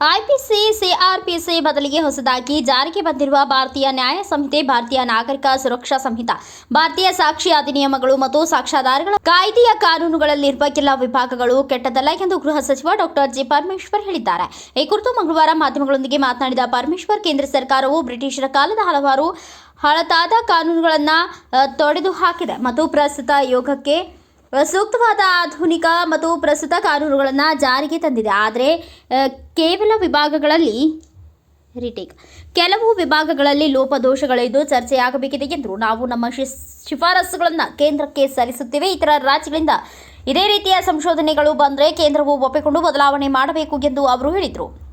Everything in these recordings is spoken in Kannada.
ಸಿಆರ್ಪಿಸಿ ಬದಲಿಗೆ ಹೊಸದಾಗಿ ಜಾರಿಗೆ ಬಂದಿರುವ ಭಾರತೀಯ ನ್ಯಾಯ ಸಂಹಿತೆ, ಭಾರತೀಯ ನಾಗರಿಕ ಸುರಕ್ಷಾ ಸಂಹಿತ. ಭಾರತೀಯ ಸಾಕ್ಷಿ ಅಧಿನಿಯಮಗಳು ಮತ್ತು ಸಾಕ್ಷ್ಯಾಧಾರಗಳ ಕಾಯ್ದೆಯ ಕಾನೂನುಗಳಲ್ಲಿರುವ ಕೆಲ ವಿಭಾಗಗಳು ಕೆಟ್ಟದಲ್ಲ ಎಂದು ಗೃಹ ಸಚಿವ ಡಾಕ್ಟರ್ ಜಿ. ಪರಮೇಶ್ವರ್ ಹೇಳಿದ್ದಾರೆ. ಈ ಕುರಿತು ಮಂಗಳವಾರ ಮಾಧ್ಯಮಗಳೊಂದಿಗೆ ಮಾತನಾಡಿದ ಪರಮೇಶ್ವರ್, ಕೇಂದ್ರ ಸರ್ಕಾರವು ಬ್ರಿಟಿಷರ ಕಾಲದ ಹಲವಾರು ಹಳತಾದ ಕಾನೂನುಗಳನ್ನು ತೊಡೆದು ಹಾಕಿದೆ ಮತ್ತು ಪ್ರಸ್ತುತ ಯೋಗಕ್ಕೆ ಸೂಕ್ತವಾದ ಆಧುನಿಕ ಮತ್ತು ಪ್ರಸ್ತುತ ಕಾನೂನುಗಳನ್ನು ಜಾರಿಗೆ ತಂದಿದೆ. ಆದರೆ ಕೇವಲ ವಿಭಾಗಗಳಲ್ಲಿ ರಿಟೇಕ್. ಕೆಲವು ವಿಭಾಗಗಳಲ್ಲಿ ಲೋಪದೋಷಗಳಿದ್ದು ಚರ್ಚೆಯಾಗಬೇಕಿದೆ ಎಂದು ನಾವು ನಮ್ಮ ಶಿಫಾರಸುಗಳನ್ನು ಕೇಂದ್ರಕ್ಕೆ ಸಲ್ಲಿಸುತ್ತೇವೆ. ಇತರ ರಾಜ್ಯಗಳಿಂದ ಇದೇ ರೀತಿಯ ಸಂಶೋಧನೆಗಳು ಬಂದರೆ ಕೇಂದ್ರವು ಒಪ್ಪಿಕೊಂಡು ಬದಲಾವಣೆ ಮಾಡಬೇಕು ಎಂದು ಅವರು ಹೇಳಿದರು.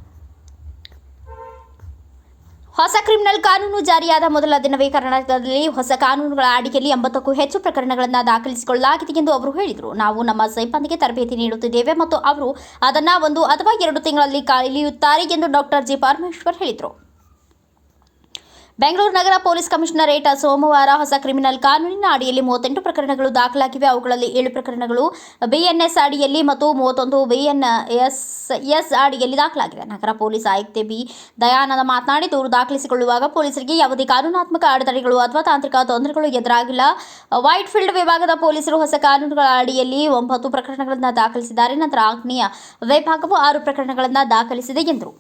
ಹೊಸ ಕ್ರಿಮಿನಲ್ ಕಾನೂನು ಜಾರಿಯಾದ ಮೊದಲ ದಿನವೇ ಕರ್ನಾಟಕದಲ್ಲಿ ಹೊಸ ಕಾನೂನುಗಳ ಅಡಿಯಲ್ಲಿ ಎಂಬತ್ತಕ್ಕೂ ಹೆಚ್ಚು ಪ್ರಕರಣಗಳನ್ನು ದಾಖಲಿಸಿಕೊಳ್ಳಲಾಗಿದೆ ಎಂದು ಅವರು ಹೇಳಿದರು. ನಾವು ನಮ್ಮ ಸೈಪಾಂದಿಗೆ ತರಬೇತಿ ನೀಡುತ್ತಿದ್ದೇವೆ ಮತ್ತು ಅವರು ಅದನ್ನು ಒಂದು ಅಥವಾ ಎರಡು ತಿಂಗಳಲ್ಲಿ ಕಲಿಯುತ್ತಾರೆ ಎಂದು ಡಾಕ್ಟರ್ ಜಿ. ಪರಮೇಶ್ವರ್ ಹೇಳಿದರು. ಬೆಂಗಳೂರು ನಗರ ಪೊಲೀಸ್ ಕಮಿಷನರೇಟ್ ಸೋಮವಾರ ಹೊಸ ಕ್ರಿಮಿನಲ್ ಕಾನೂನಿನ ಅಡಿಯಲ್ಲಿ ಮೂವತ್ತೆಂಟು ಪ್ರಕರಣಗಳು ದಾಖಲಾಗಿವೆ. ಅವುಗಳಲ್ಲಿ ಏಳು ಪ್ರಕರಣಗಳು ಬಿಎನ್ಎಸ್ ಅಡಿಯಲ್ಲಿ ಮತ್ತು ಮೂವತ್ತೊಂದು ಬಿಎನ್ಎಸ್ ಎಸ್ ಅಡಿಯಲ್ಲಿ ದಾಖಲಾಗಿದೆ ನಗರ ಪೊಲೀಸ್ ಆಯುಕ್ತೆ ಬಿ ದಯಾನಂದ ಮಾತನಾಡಿ, ದೂರು ದಾಖಲಿಸಿಕೊಳ್ಳುವಾಗ ಪೊಲೀಸರಿಗೆ ಯಾವುದೇ ಕಾನೂನಾತ್ಮಕ ಅಡೆತಡೆಗಳು ಅಥವಾ ತಾಂತ್ರಿಕ ತೊಂದರೆಗಳು ಎದುರಾಗಿಲ್ಲ. ವೈಟ್ ಫೀಲ್ಡ್ ವಿಭಾಗದ ಪೊಲೀಸರು ಹೊಸ ಕಾನೂನುಗಳ ಅಡಿಯಲ್ಲಿ ಒಂಬತ್ತು ಪ್ರಕರಣಗಳನ್ನು ದಾಖಲಿಸಿದ್ದಾರೆ. ನಂತರ ಆಗ್ನೇಯ ವಿಭಾಗವು ಆರು ಪ್ರಕರಣಗಳನ್ನು ದಾಖಲಿಸಿದೆ ಎಂದರು.